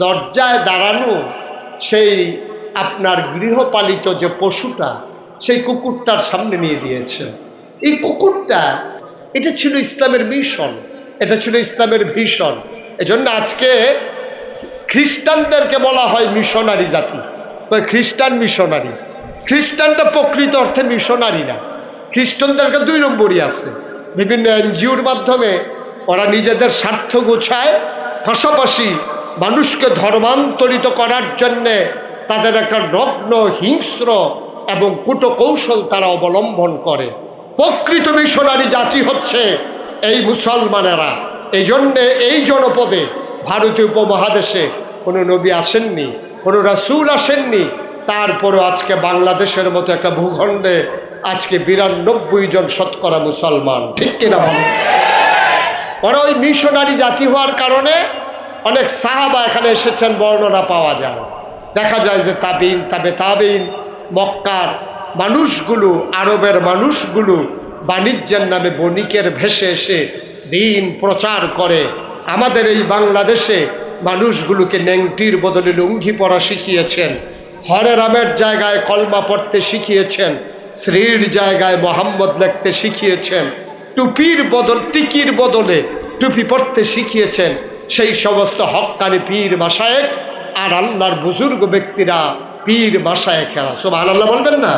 দরজায় দাঁড়ানো সেই আপনার গৃহপালিত যে পশুটা, সেই কুকুরটার সামনে নিয়ে দিয়েছে। এই কুকুরটা, এটা ছিল ইসলামের মিশন, এটা ছিল ইসলামের ভীষণ। এজন্য আজকে খ্রিস্টানদেরকে বলা হয় মিশনারি জাতি। খ্রিস্টান মিশনারি? খ্রিস্টানটা প্রকৃত অর্থে মিশনারি না। খ্রিস্টানদেরকে দুই নম্বরই আছে। বিভিন্ন এনজিওর মাধ্যমে ওরা নিজেদের স্বার্থ গোছায়, পাশাপাশি মানুষকে ধর্মান্তরিত করার জন্যে তাদের একটা নগ্ন হিংস্র এবং কুটকৌশল তারা অবলম্বন করে। প্রকৃত মিশনারি জাতি হচ্ছে এই মুসলমানেরা। এই জন্যে এই জনপদে ভারতীয় উপমহাদেশে কোনো নবী আসেননি, কোনো রাসুল আসেননি। তারপরও আজকে বাংলাদেশের মতো একটা ভূখণ্ডে আজকে বিরানব্বই জন শতকরা মুসলমান। ঠিক কিনা ওরা ওই মিশনারি জাতি হওয়ার কারণে অনেক সাহাবা এখানে এসেছেন, বর্ণনা পাওয়া যায়। দেখা যায় যে তাবিন, তাবে তাবিন, মক্কার মানুষগুলো, আরবের মানুষগুলো বাণিজ্যের নামে বণিকের ভেসে এসে দিন প্রচার করে। আমাদের এই বাংলাদেশে মানুষগুলোকে নেংটির বদলে লুঙ্গি পরা শিখিয়েছেন, হরে রামের জায়গায় কলমা পড়তে শিখিয়েছেন শ্রীর জায়গায় মোহাম্মদ লিখতে শিখিয়েছেন, টুপির বদল, টিকির বদলে টুপি পড়তে শিখিয়েছেন। সেই সমস্ত হক্কানি পীর মাসায়েক আর আল্লাহর বুজুর্গ ব্যক্তিরা পীর মাসায়েকেরা সব আল্লাহ বলবেন না?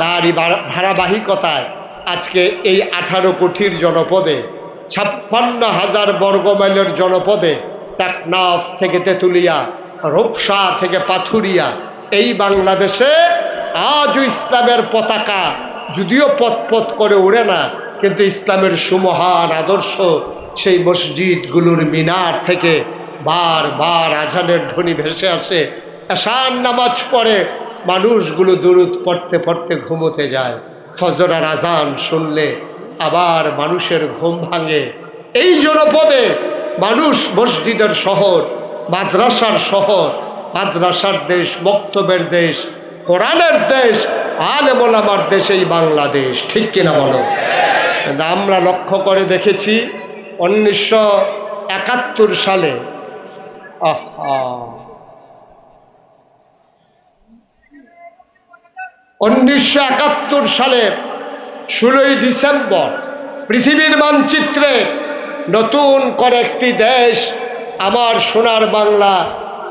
তারই ধারাবাহিকতায় আজকে এই আঠারো কোটির জনপদে, ছাপ্পান্ন হাজার বর্গমাইলের জনপদে টাকনাফ থেকে তেঁতুলিয়া, রূপসা থেকে পাথুরিয়া, এই বাংলাদেশে আজও ইসলামের পতাকা, যদিও পথ করে উড়ে না, কিন্তু ইসলামের সুমহান আদর্শ সেই মসজিদগুলোর মিনার থেকে বার বার আজানের ধ্বনি ভেসে আসে। এশান নামাজ পড়ে, মানুষগুলো দূরত পড়তে পড়তে ঘুমোতে যায়। ফজরার আজান শুনলে আবার মানুষের ঘুম ভাঙে। এই জনপদে মানুষ মসজিদের শহর, মাদ্রাসার শহর, মাদ্রাসার দেশ বক্তব্যের দেশ, কোরআনের দেশ, আলেমোলামার দেশ, এই বাংলাদেশ। ঠিক কিনা বলো? আমরা লক্ষ্য করে দেখেছি উনিশশো একাত্তর সালে। উনিশশো একাত্তর সালে ষোলোই ডিসেম্বর পৃথিবীর মানচিত্রে নতুন করে একটি দেশ আমার সোনার বাংলা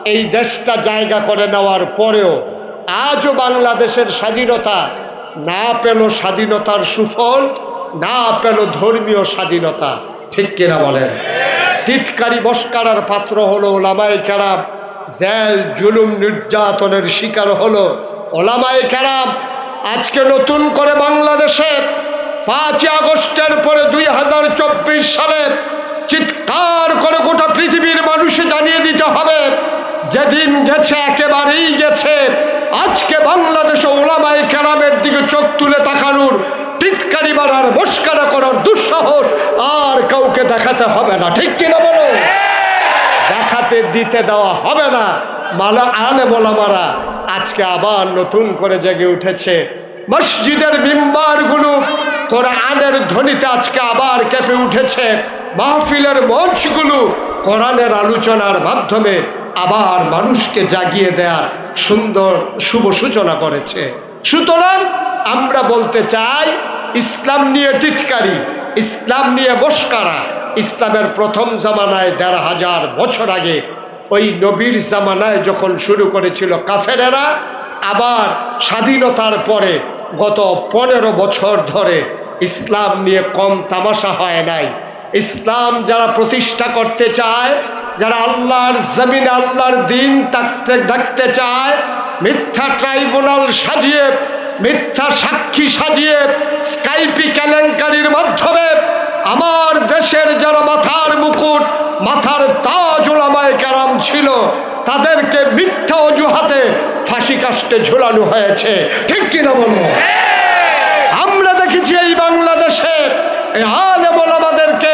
এই দেশটা জায়গা করে নেওয়ার পরেও আজও বাংলাদেশের স্বাধীনতা না পেল স্বাধীনতার সুফল, না পেল ধর্মীয় স্বাধীনতা। ঠিক কিনা বলেন? টিটকারি বস্কারার পাত্র হলো ওলামাই কেরাম। জেল, জুলুম, নির্যাতনের শিকার হলো ওলামাই কেরাম। আজকে নতুন করে বাংলাদেশে পাঁচই আগস্টের পরে দুই হাজার চব্বিশ সালে চিৎকার করে গোটা পৃথিবীর মানুষে জানিয়ে দিতে হবে, যেদিন গেছে, একেবারেই গেছে। আজকে বাংলাদেশে ওলামাই কেরামের দিকে চোখ তুলে তাকানোর টিটকারি মারার মস্কারা করার দুঃসাহস আর কাউকে দেখাতে হবে না। ঠিক কিনা বলো? দেখাতে, দিতে দেওয়া হবে না। মালা আলে মোলামারা আজকে আবার নতুন করে জেগে উঠেছে মসজিদের মিম্বারগুলো। কোরআনের ধ্বনিতে আজকে আবার কেঁপে উঠেছে মাহফিলের মঞ্চগুলো। কোরআনের আলোচনার মাধ্যমে আবার মানুষকে জাগিয়ে দেওয়ার সুন্দর, শুভ সূচনা করেছে। সুতরাং আমরা বলতে চাই, ইসলাম নিয়ে টিটকারি, ইসলাম নিয়ে বস্কারা। ইসলামের প্রথম জামানায় দেড় হাজার বছর আগে ওই নবীর জামানায় যখন শুরু করেছিল কাফেরেরা, আবার স্বাধীনতার পরে গত পনেরো বছর ধরে ইসলাম নিয়ে কম তামাশা হয় নাই। ইসলাম যারা প্রতিষ্ঠা করতে চায়, যারা আল্লাহর জমিন, আল্লাহর দিন থাকতে দেখতে চায়, মিথ্যা ট্রাইব্যুনাল সাজিয়ে মিথ্যা সাক্ষী সাজিয়ে স্কাইপি কেলেঙ্কারির মাধ্যমে আমার দেশের যারা মাথার মুকুট, মাথার তাজ ওলামায় কারাম ছিল, তাদেরকে মিথ্যা অজুহাতে ফাঁসি কাস্টে ঝুলানো হয়েছে। ঠিক কিনা বলো? আমরা দেখেছি এই বাংলাদেশে আমাদেরকে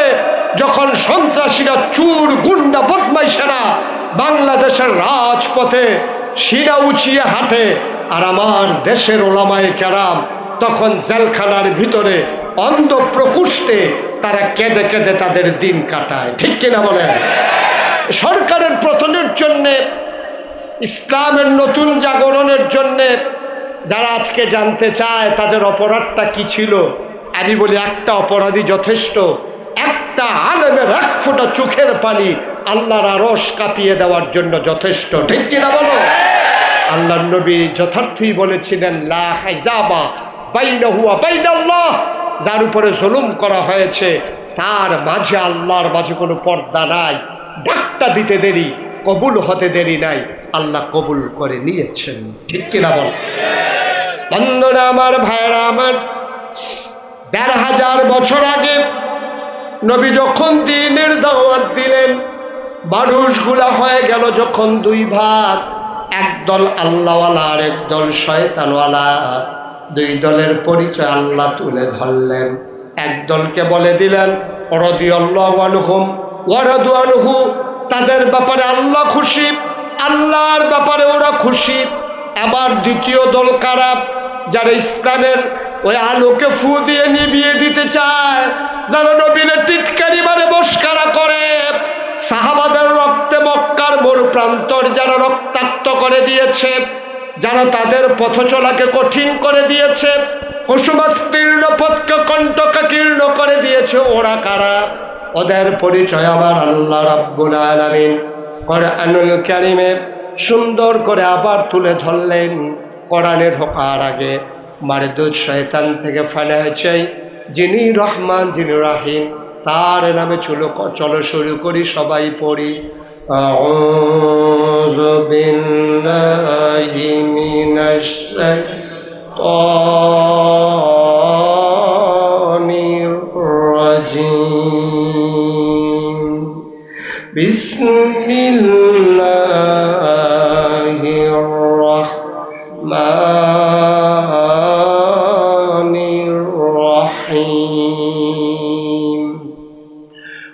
যখন সন্ত্রাসীরা চুর, গুন্ডা, বদমাইশেরা বাংলাদেশের রাজপথে শিরা উঁচিয়ে হাঁটে, আর আমার দেশের ওলামায় কেরাম তখন জেলখানার ভিতরে অন্ধ প্রকুষ্টে তারা কেঁদে কেঁদে তাদের দিন কাটায়। ঠিক কিনা বলেন? সরকারের পতনের জন্যে, ইসলামের নতুন জাগরণের জন্যে যারা আজকে জানতে চায় তাদের অপরাধটা কি ছিল, আমি বলি একটা অপরাধী যথেষ্ট। একটা আলেমের এক ফোঁটা চোখের পানি আল্লাহর আরস কাঁপিয়ে দেওয়ার জন্য যথেষ্ট, ঠিক কিনা বলো? আল্লাহ নবী যথার্থই বলেছিলেন বাইনাল্লাহ। যার উপরে জুলুম করা হয়েছে, তার মাঝে আল্লাহর মাঝে কোনো পর্দা নাই ডাকটা দিতে দেরি, কবুল হতে দেরি নাই, আল্লাহ কবুল করে নিয়েছেন, ঠিক কিনা বল? বন্ধুরা, আমার ভাইরা, আমার দেড় হাজার বছর আগে নবী যখন দিনের দাওয়াত দিলেন, মানুষগুলা হয়ে গেল যখন দুই ভাগ। একদল আল্লাহওয়ালা আর একদল শয়তানওয়ালা। দুই দলের পরিচয় আল্লাহ তুলে ধরলেন। একদলকে বলে দিলেন অরদি আল্লাহুম ওয়ারাদু আনহু, তাদের ব্যাপারে আল্লাহ খুশি, আল্লাহর ব্যাপারে ওরা খুশি। আবার দ্বিতীয় দল খারাপ যারা ইসলামের ওই আলোকে ফু দিয়ে নিবিয়ে দিতে চায় যারা নবীনের টিটকারি মানে মস্কারা করে। সাহাবাদের রক্তে মক্কার মরু প্রান্তর যারা রক্তাক্ত করে দিয়েছে যারা তাদের পথ চলাকে কঠিন করে দিয়েছে, কুসুমাস্তীর্ণ পথকে কণ্ঠকাকীর্ণ করে দিয়েছে ওরা কারা? ওদের পরিচয় আমার আল্লাহ রাব্বুল আলামিন। কোরআনুল কারিমে সুন্দর করে আবার তুলে ধরলেন। কোরআনে ঢোকার আগে মারেদুদ শয়তান থেকে ফানা চাই। যিনি রহমান যিনি রাহিম তার নামে চলো চলো শুরু করি সবাই পড়ি أعوذ بالله من الشيطان الرجيم بسم الله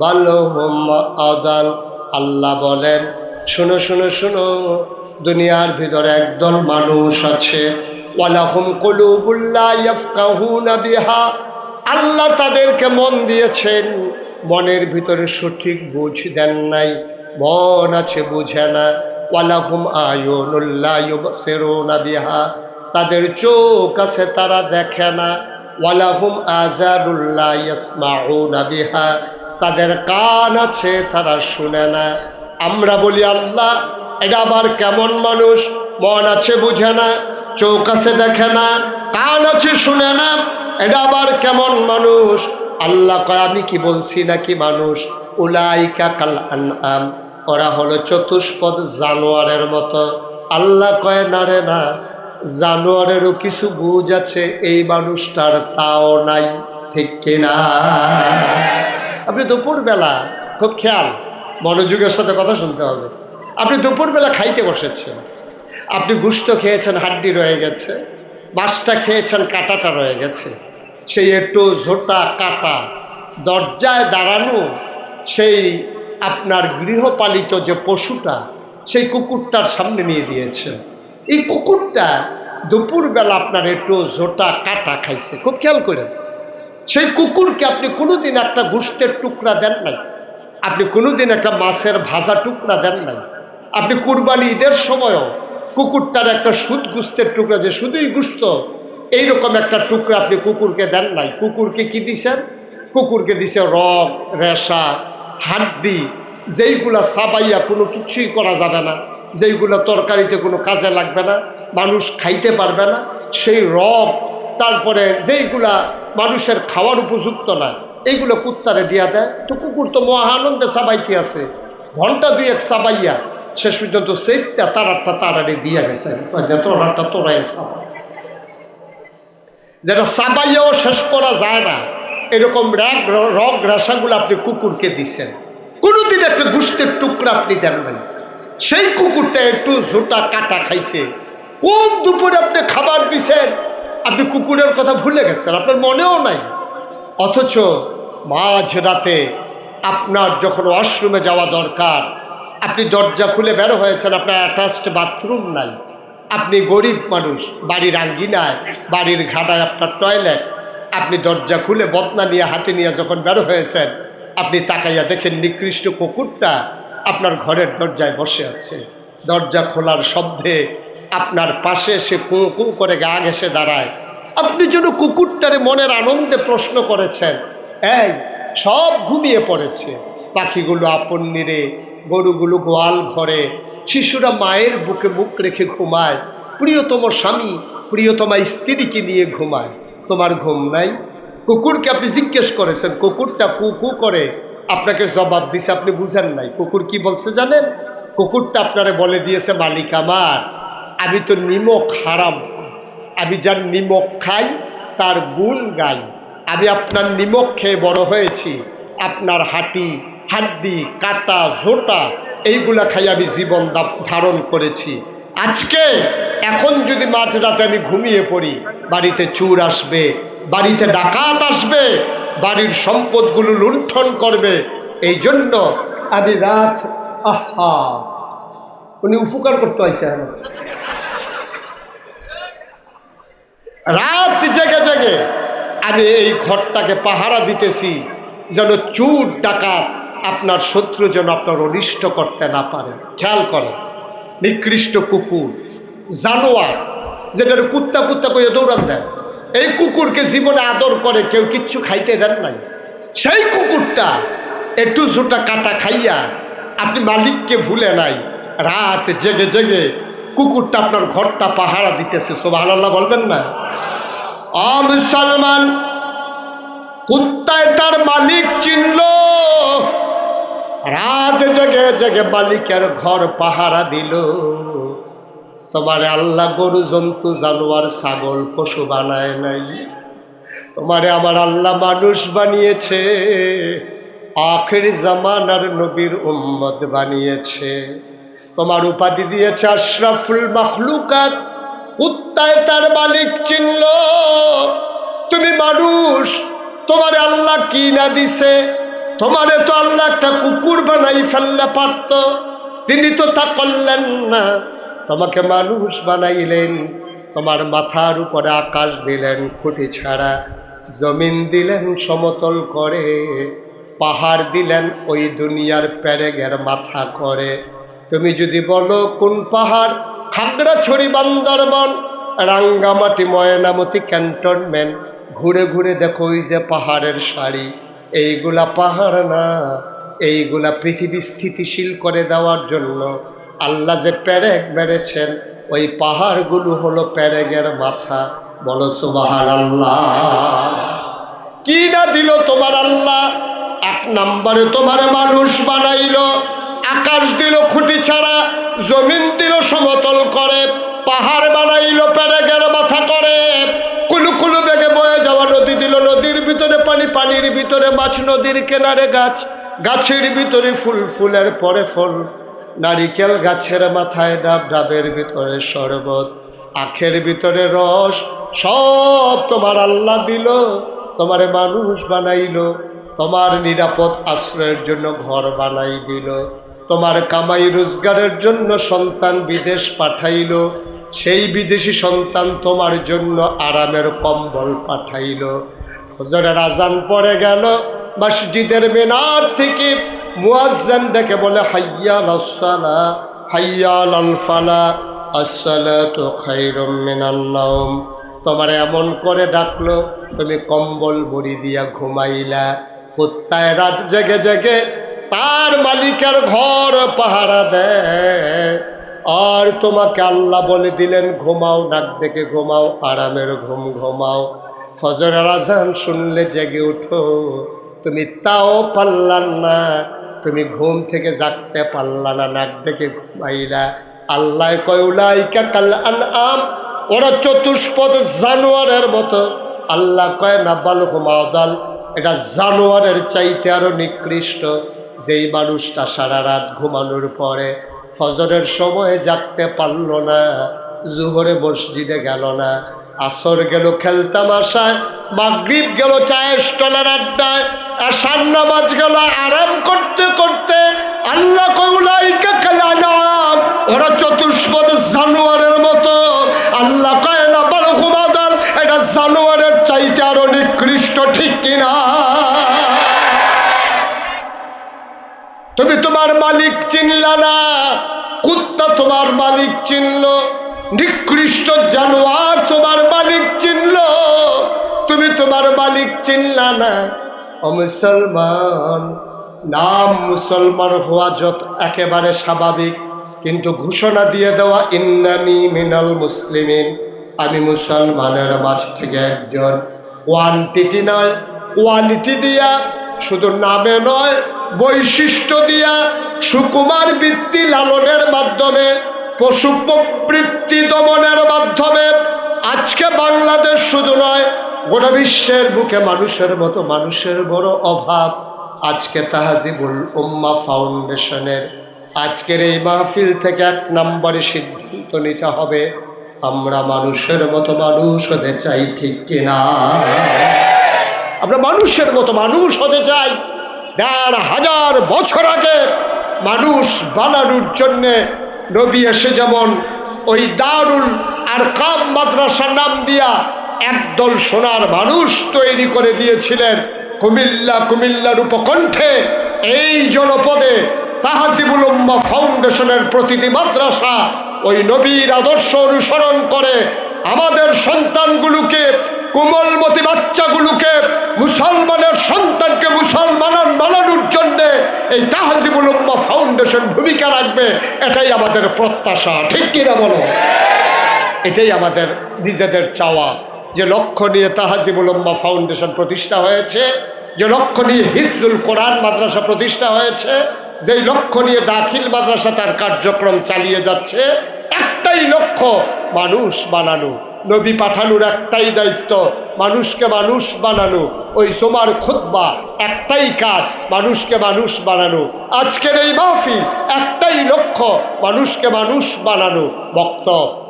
বাল্যহম আদাল আল্লাহ বলেন, শুনো শুনো শুনো, দুনিয়ার ভিতরে একদল মানুষ আছে। আল্লাহ তাদেরকে মন দিয়েছেন, মনের ভিতরে সঠিক বুঝ দেন নাই, মন আছে বুঝে না। ওয়ালাহুম আয়নুল্লাহ বিহা। তাদের চোখ আছে, তারা দেখে না। ওয়ালাহুম আজারুল্লাহ বিহা। তাদের কান আছে, তারা শুনে না। আমরা বলি, আল্লাহ, এটা আবার কেমন মানুষ? মন আছে বুঝে না, চোখ আছে দেখে না, কান আছে শুনে না, এটা আবার কেমন মানুষ? আল্লাহ কয়, আমি কি বলছি নাকি মানুষ? উলাইকা কাল আম ওরা হলো চতুষ্পদ জানোয়ারের মতো। আল্লাহ কয়, না রে, না, জানোয়ারেরও কিছু বুঝ আছে, এই মানুষটার তাও নাই, ঠিক কিনা? আপনি দুপুরবেলা খুব খেয়াল, মনোযোগের সাথে কথা শুনতে হবে। আপনি দুপুরবেলা খাইতে বসেছেন। আপনি গুস্ত খেয়েছেন, হাড্ডি রয়ে গেছে। মাছটা খেয়েছেন, কাটাটা রয়ে গেছে। সেই একটু ঝোটা কাটা দরজায় দাঁড়ানো সেই আপনার গৃহপালিত যে পশুটা, সেই কুকুরটার সামনে নিয়ে দিয়েছেন এই কুকুরটা দুপুরবেলা আপনার একটু ঝোটা কাটা খাইছে। খুব খেয়াল করেন। সেই কুকুরকে আপনি কোনোদিন একটা গোষ্ঠের টুকরা দেন নাই। আপনি কোনোদিন একটা মাছের ভাজা টুকরা দেন নাই। আপনি কুরবানি ঈদের সময়ও কুকুরটার একটা সুদ গুস্তের টুকরা, যে শুধুই গুস্ত এইরকম একটা টুকরা আপনি কুকুরকে দেন নাই। কুকুরকে কি দিছেন? কুকুরকে দিছে রগ রেশা, হাড্ডি, যেইগুলা সাবাইয়া কোনো কিছুই করা যাবে না, যেইগুলো তরকারিতে কোনো কাজে লাগবে না, মানুষ খাইতে পারবে না, সেই রগ তারপরে যেইগুলা মানুষের খাওয়ার উপযুক্ত না। এইগুলো কুত্তারে দিয়া দেয়। তো কুকুর তো মহানন্দে সাবাইতে আছে। ঘণ্টা দুই এক সাবাইয়া শেষ পর্যন্ত সেইটা তারারটা তারারে দিয়া গেছে। তোরারটা তোরাই সাবাই যেটা সাবাইয়াও শেষ করা যায় না। এরকম র্যাগ, রগ, রেশাগুলো আপনি কুকুরকে দিচ্ছেন। কোনোদিন একটা গুষ্টের টুকরা আপনি দেন নাই। সেই কুকুরটা একটু ঝোটা কাটা খাইছে। কোন দুপুরে আপনি খাবার দিছেন আপনি কুকুরের কথা ভুলে গেছেন, আপনার মনেও নাই। অথচ মাঝ রাতে আপনার যখন ওয়াশরুমে যাওয়া দরকার, আপনি দরজা খুলে বের হয়েছেন, আপনার অ্যাটাচড বাথরুম নাই। আপনি গরিব মানুষ, বাড়ির আঙ্গিনায়, বাড়ির ঘাটায় আপনার টয়লেট আপনি দরজা খুলে বদনা নিয়ে হাতে নিয়ে যখন বের হয়েছেন, আপনি তাকাইয়া দেখেন নিকৃষ্ট কুকুরটা আপনার ঘরের দরজায় বসে আছে। দরজা খোলার শব্দে আপনার পাশে সে কু কু করে গা ঘেসে দাঁড়ায়। আপনি যেন কুকুরটারে মনের আনন্দে প্রশ্ন করেছেন, এই, সব ঘুমিয়ে পড়েছে। পাখিগুলো আপন নিরে, গরুগুলো গোয়াল ঘরে। শিশুরা মায়ের বুকে মুখ রেখে ঘুমায়। প্রিয়তম স্বামী, প্রিয়তমা স্ত্রীকে নিয়ে ঘুমায়। তোমার ঘুম নাই? কুকুরকে আপনি জিজ্ঞেস করেছেন, কুকুরটা কু কু করে? আপনাকে জবাব দিছে, আপনি বুঝেন নাই। কুকুর কি বলছে জানেন? কুকুরটা আপনারে বলে দিয়েছে, মালিক আমার আমি তো নিমক হারাম আমি যার নিমক খাই, তার গুণ গাই। আমি আপনার নিমক খেয়ে বড় হয়েছি। আপনার হাঁটি, হাড্ডি, কাটা, ঝোটা, এইগুলা খাই আমি জীবন ধারণ করেছি। আজকে এখন যদি মাঝরাতে আমি ঘুমিয়ে পড়ি, বাড়িতে চুর আসবে, বাড়িতে ডাকাত আসবে, বাড়ির সম্পদগুলো লুণ্ঠন করবে, এই জন্য আমি রাত, আহা, উনি উপকার করতে হয়েছে আমার রাত জেগে জেগে আমি এই ঘরটাকে পাহারা দিতেছি যেন চুর ডাকাত আপনার শত্রু যেন আপনার অনিষ্ট করতে না পারে। খেয়াল করেন, নিকৃষ্ট কুকুর, জানোয়ার, যেটার কুত্তা কুত্তা করে দৌড়ান দেন এই কুকুরকে জীবনে আদর করে কেউ কিচ্ছু খাইতে দেন নাই। সেই কুকুরটা একটু জোটা কাটা খাইয়া আপনি মালিককে ভুলে নাই, রাত জেগে জেগে কুকুরটা আপনার ঘরটা পাহারা দিতেছে সোভান আল্লাহ বলবেন না? মুসলমান, কুত্তায় তার মালিক চিনল। রাত জেগে জেগে মালিকের ঘর পাহারা দিল। তোমার আল্লাহ গরু, জন্তু, জানোয়ার, ছাগল, পশু বানায় নাই। তোমারে আমার আল্লাহ মানুষ বানিয়েছে, আখের জামানার নবীর উম্মত বানিয়েছে। তোমার উপাধি দিয়েছে আশরাফুল মখলুকাত। কুত্তায় তার মালিক চিনল তুমি মানুষ, তোমার আল্লাহ কি না দিছে? তোমারে তো আল্লাহ একটা কুকুর বানাই ফেললে পারত। তিনি তো তা করলেন না। তোমাকে মানুষ বানাইলেন। তোমার মাথার উপরে আকাশ দিলেন, খুঁটি ছাড়া জমিন দিলেন, সমতল করে। পাহাড় দিলেন, ওই দুনিয়ার প্যারেগের মাথা করে। তুমি যদি বলো কোন পাহাড় খাগড়াছড়ি বান্দরবন, রাঙ্গামাটি, ময়নামতি, ক্যান্টনমেন্ট, ঘুরে ঘুরে দেখো ওই যে পাহাড়ের শাড়ি এইগুলা পাহাড় না, এইগুলা পৃথিবী স্থিতিশীল করে দেওয়ার জন্য আল্লাহ যে প্যারেগ মেরেছেন, ওই পাহাড়গুলো হলো প্যারেগের মাথা। বলো সুবাহার আল্লাহ কি না দিল তোমার আল্লাহ? এক নম্বরে তোমার মানুষ বানাইলো আকাশ দিল খুঁটি ছাড়া, জমিন দিল সমতল করে, পাহাড় বানাইলো প্যারেগের মাথা করে। কুলু কুলু বেগে বয়ে যাওয়া নদী দিল নদীর ভিতরে পানি, পানির ভিতরে মাছ, নদীর কেনারে গাছ। গাছের ভিতরে ফুল, ফুলের পরে ফল। নারিকেল গাছের মাথায় ডাব, ডাবের ভিতরে শরবত। আখের ভিতরে রস, সব তোমার আল্লাহ দিল, তোমারে মানুষ বানাইলো, তোমার নিরাপদ আশ্রয়ের জন্য ঘর বানাই দিল। তোমার কামাই রোজগারের জন্য সন্তান বিদেশ পাঠাইল, সেই বিদেশি সন্তান তোমার জন্য আরামের কম্বল পাঠাইল। ফজরের আজান পড়ে গেল, মসজিদের মিনার থেকে মুয়াজ্জান ডেকে বলে, হাইয়াল আসসালা, হাইয়াল আল ফালা আসসালাতু খাইরম মিনান নাওম। তোমার এমন করে ডাকলো, তুমি কম্বল মুড়ি দিয়া ঘুমাইলা। কুত্তায় রাত জেগে জেগে তার মালিকের ঘর পাহারা দেয়। আর তোমাকে আল্লাহ বলে দিলেন, ঘুমাও, নাক ডেকে ঘুমাও, আরামের ঘুম ঘুমাও। ফজরের আজান শুনলে জেগে উঠো। তুমি তাও পারলাম না, তুমি ঘুম থেকে জাগতে পারলা না, নাক ডেকে ঘুমাইলা। আল্লাহ কয়ুলাইকা কাল আম ওরা চতুষ্পদ জানোয়ারের মতো। আল্লাহ কয় না হুমাদাল এটা জানোয়ারের চাইতে আরও নিকৃষ্ট। যেই মানুষটা সারা রাত ঘুমানোর পরে ফজরের সময় জাগতে পারল না, জুহরে মসজিদে গেল না। আসর গেল খেলতামাশায় মাগরিব গেল চায়ের স্টলের আড্ডায়, আসার নামাজ গেল আরাম করতে করতে আল্লাহ ওরা চতুষ্পদ জানোয়ারের মতো। আল্লাহ কয়, না বড় হুমাদার, এটা জানোয়ারের চাইতে আরও নিকৃষ্ট, ঠিক কিনা? তুমি তোমার মালিক চিনলা না। কুত্তা তোমার মালিক চিনল। নিকৃষ্ট জানোয়ার তোমার মালিক চিনল। তুমি তোমার মালিক চিনলা না। ও মুসলমান, নাম মুসলমান হওয়া যত একেবারে স্বাভাবিক, কিন্তু ঘোষণা দিয়ে দেওয়া ইন্নামি মিনাল মুসলিমিন। আমি মুসলমানের মাঝ থেকে একজন কোয়ান্টিটি নয় কোয়ালিটি দিয়া, শুধু নামে নয় বৈশিষ্ট্য দিয়া সুকুমার বৃত্তি লালনের মাধ্যমে পশু প্রবৃত্তি দমনের মাধ্যমে। আজকে বাংলাদেশ শুধু নয়, গোটা বিশ্বের বুকে মানুষের মতো মানুষের বড় অভাব। আজকে তাহাজিবুল উম্মা ফাউন্ডেশনের আজকের এই মাহফিল থেকে এক নম্বরে সিদ্ধান্ত নিতে হবে, আমরা মানুষের মতো মানুষ হতে চাই ঠিক কিনা? আমরা মানুষের মতো মানুষ হতে চাই। দেড় হাজার বছর আগে মানুষ বানানোর জন্যে নবী এসে যেমন ওই দারুল আর কাম মাদ্রাসার নাম দিয়া একদল সোনার মানুষ তৈরি করে দিয়েছিলেন কুমিল্লা কুমিল্লার উপকণ্ঠে এই জনপদে তাহাজিবুল উম্মা ফাউন্ডেশনের প্রতিটি মাদ্রাসা ওই নবীর আদর্শ অনুসরণ করে আমাদের সন্তানগুলোকে কোমলমতি বাচ্চাগুলোকে মুসলমানের সন্তানকে মুসলমান বানানোর জন্য এই তাহাজিবুল উম্মা ফাউন্ডেশন ভূমিকা রাখবে, এটাই আমাদের প্রত্যাশা। ঠিক কিনা বলো? এটাই আমাদের নিজেদের চাওয়া। যে লক্ষ্য নিয়ে তাহাজিবুল উম্মা ফাউন্ডেশন প্রতিষ্ঠা হয়েছে, যে লক্ষ্য নিয়ে হিজুল কোরআন মাদ্রাসা প্রতিষ্ঠা হয়েছে, যেই লক্ষ্য নিয়ে দাখিল মাদ্রাসা তার কার্যক্রম চালিয়ে যাচ্ছে, একটাই লক্ষ্য, মানুষ বানানো। নবী পাঠানোর একটাই দায়িত্ব, মানুষকে মানুষ বানানো। ওই সোমার খুদ্া একটাই কাজ, মানুষকে মানুষ বানানো। আজকের এই মাহফিল একটাই লক্ষ্য, মানুষকে মানুষ বানানো। ভক্ত,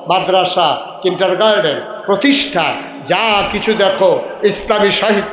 মাদ্রাসা কিন্টার গার্ডেন প্রতিষ্ঠা, যা কিছু দেখো, ইসলামী সাহিত্য।